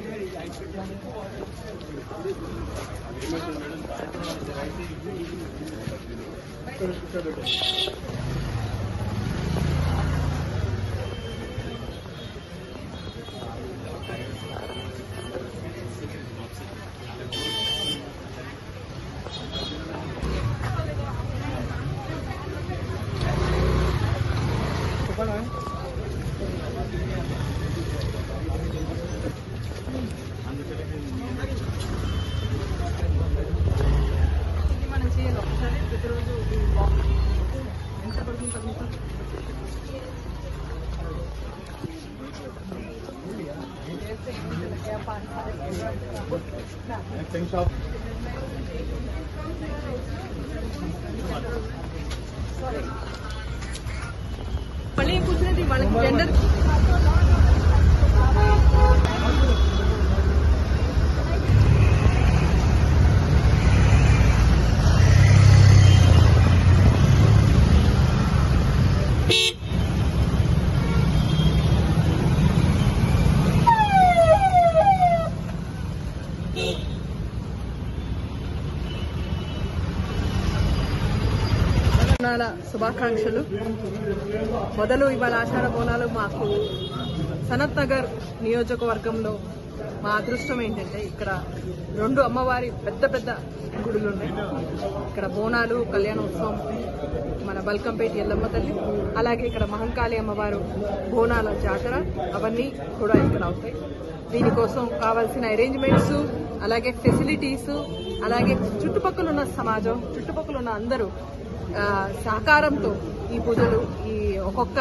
ఇది Thanks, shop. मल्ल पूछ रही थी जेंडर బోనాల శుభాకాంక్షలు. మొదలు ఇవాళ ఆషాఢ బోనాలు మాకు సనత్ నగర్ నియోజకవర్గంలో మా అదృష్టం ఏంటంటే ఇక్కడ రెండు అమ్మవారి పెద్ద పెద్ద గుడులు ఉన్నాయి. ఇక్కడ బోనాలు కళ్యాణోత్సవం మన బల్కంపేట ఎల్లమ్మ తల్లి అలాగే ఇక్కడ మహంకాళి అమ్మవారు బోనాల జాతర అవన్నీ కూడా ఇక్కడ అవుతాయి. దీనికోసం కావాల్సిన అరేంజ్మెంట్స్ అలాగే ఫెసిలిటీస్ అలాగే చుట్టుపక్కల ఉన్న సమాజం చుట్టుపక్కల ఉన్న అందరూ సహకారంతో ఈ పూజలు ఈ ఒక్కొక్క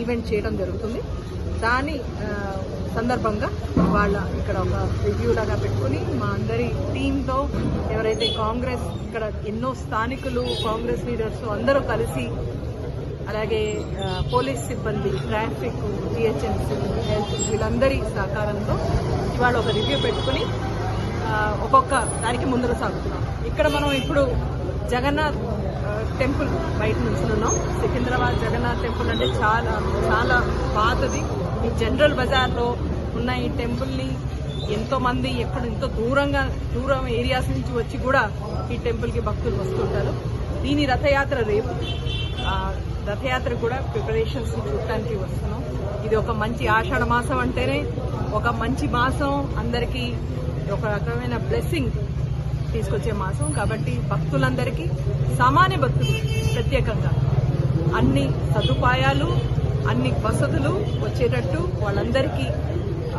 ఈవెంట్ చేయడం జరుగుతుంది. దాని సందర్భంగా వాళ్ళ ఇక్కడ ఒక రివ్యూ లాగా పెట్టుకుని మా అందరి టీంతో ఎవరైతే కాంగ్రెస్ ఇక్కడ ఎన్నో స్థానికులు కాంగ్రెస్ లీడర్స్ అందరూ కలిసి అలాగే పోలీస్ సిబ్బంది ట్రాఫిక్ జిహెచ్ఎంసీ హెల్త్ వీళ్ళందరి సహకారంతో ఇవాళ ఒక రివ్యూ పెట్టుకుని ఒక్కొక్క దానికి ముందర సాగుతున్నాం. ఇక్కడ మనం ఇప్పుడు జగన్నాథ్ టెంపుల్ బయట నుంచున్నాం సికింద్రాబాద్ జగన్నాథ్ టెంపుల్ అంటే చాలా చాలా పాతది. ఈ జనరల్ బజార్లో ఉన్న ఈ టెంపుల్ని ఎంతోమంది ఎక్కడ ఎంతో దూరంగా దూరం ఏరియాస్ నుంచి వచ్చి కూడా ఈ టెంపుల్కి భక్తులు వస్తుంటారు. దీని రథయాత్ర రేపు. రథయాత్ర కూడా ప్రిపరేషన్స్ చూడటానికి వస్తున్నాం. ఇది ఒక మంచి ఆషాఢ మాసం అంటేనే ఒక మంచి మాసం. అందరికీ ఒక రకమైన బ్లెస్సింగ్ తీసుకొచ్చే మాసం. కాబట్టి భక్తులందరికీ సామాన్య భక్తులు ప్రత్యేకంగా. అన్ని సదుపాయాలు అన్ని వసతులు వచ్చేటట్టు వాళ్ళందరికీ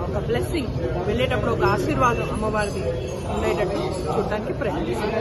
ఒక బ్లెస్సింగ్ వెళ్ళేటప్పుడు ఒక ఆశీర్వాదం అమ్మవారిది ఉండేటట్టు చూడటానికి ప్రయత్నిస్తాం.